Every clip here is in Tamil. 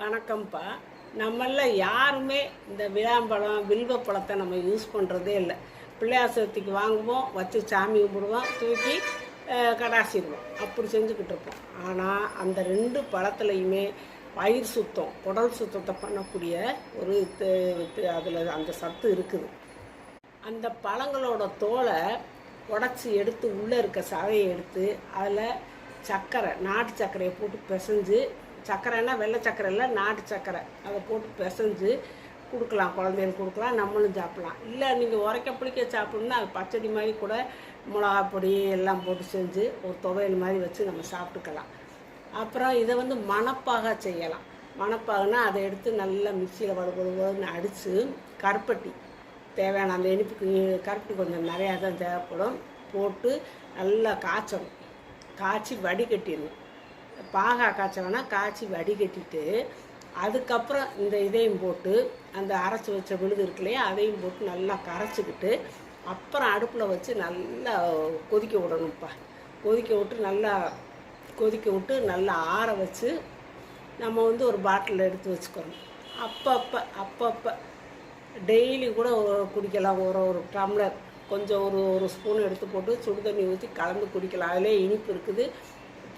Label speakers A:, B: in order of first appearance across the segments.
A: வணக்கம்ப்பா. நம்மள யாருமே இந்த விழாம்பழம் வில்வ பழத்தை நம்ம யூஸ் பண்ணுறதே இல்லை. பிள்ளையார் சதுர்த்திக்கு வாங்குவோம் வச்சு சாமி கும்பிடுவோம் தூக்கி கடாசிடுவோம். அப்படி செஞ்சுக்கிட்டு இருப்போம். ஆனால் அந்த ரெண்டு பழத்துலையுமே வயிறு சுத்தம் குடல் சுத்தத்தை பண்ணக்கூடிய ஒரு அதில் அந்த சத்து இருக்குது. அந்த பழங்களோட தோலை உடச்சி எடுத்து உள்ளே இருக்க சதையை எடுத்து அதில் சர்க்கரை நாட்டு சர்க்கரையை போட்டு பிசைஞ்சு சர்க்கரைன்னா வெள்ளை சர்க்கரை இல்லை நாட்டு சர்க்கரை அதை போட்டு பிசைஞ்சு கொடுக்கலாம் குழந்தைகளுக்கு கொடுக்கலாம் நம்மளும் சாப்பிட்லாம். இல்லை நீங்கள் உரைக்க பிடிக்க சாப்பிட்ணுன்னா அது பச்சடி மாதிரி கூட மிளகா பொடி எல்லாம் போட்டு செஞ்சு ஒரு துவையல் மாதிரி வச்சு நம்ம சாப்பிட்டுக்கலாம். அப்புறம் இதை வந்து மணப்பாக செய்யலாம். மணப்பாகனா அதை எடுத்து நல்லா மிக்சியில் வடுவடுன்னு அடித்து கருப்பட்டி தேவையான அந்த இனிப்புக்கு கருப்பட்டி கொஞ்சம் நிறையா தான் தேவைப்படும். போட்டு நல்லா காய்ச்சணும். காய்ச்சி வடிகட்டிடணும். பாகா காய்ச்சலன்னா காய்ச்சி வடிகட்டிட்டு அதுக்கப்புறம் இந்த இதையும் போட்டு அந்த அரைச்சி வச்ச விழுது இருக்கு இல்லையா அதையும் போட்டு நல்லா கரைச்சிக்கிட்டு அப்புறம் அடுப்பில் வச்சு நல்லா கொதிக்க விடணும்ப்பா. கொதிக்க விட்டு நல்லா கொதிக்க விட்டு நல்லா ஆற வச்சு நம்ம வந்து ஒரு பாட்டிலில் எடுத்து வச்சுக்கணும். அப்பப்போ அப்பப்போ. டெய்லி கூட குடிக்கலாம் ஒரு ஒரு டம்ளர். கொஞ்சம் ஒரு ஒரு ஸ்பூன் எடுத்து போட்டு சுடு தண்ணி ஊற்றி கலந்து குடிக்கலாம். அதிலே இனிப்பு இருக்குது.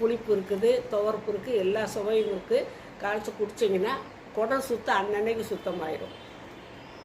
A: புளிப்பு இருக்குது துவர்ப்பு இருக்குது எல்லா சுவையும் இருக்குது. கரைச்சி குடிச்சிங்கன்னா குடம் சுத்தம் அன்னன்னைக்கு சுத்தமாயிடும்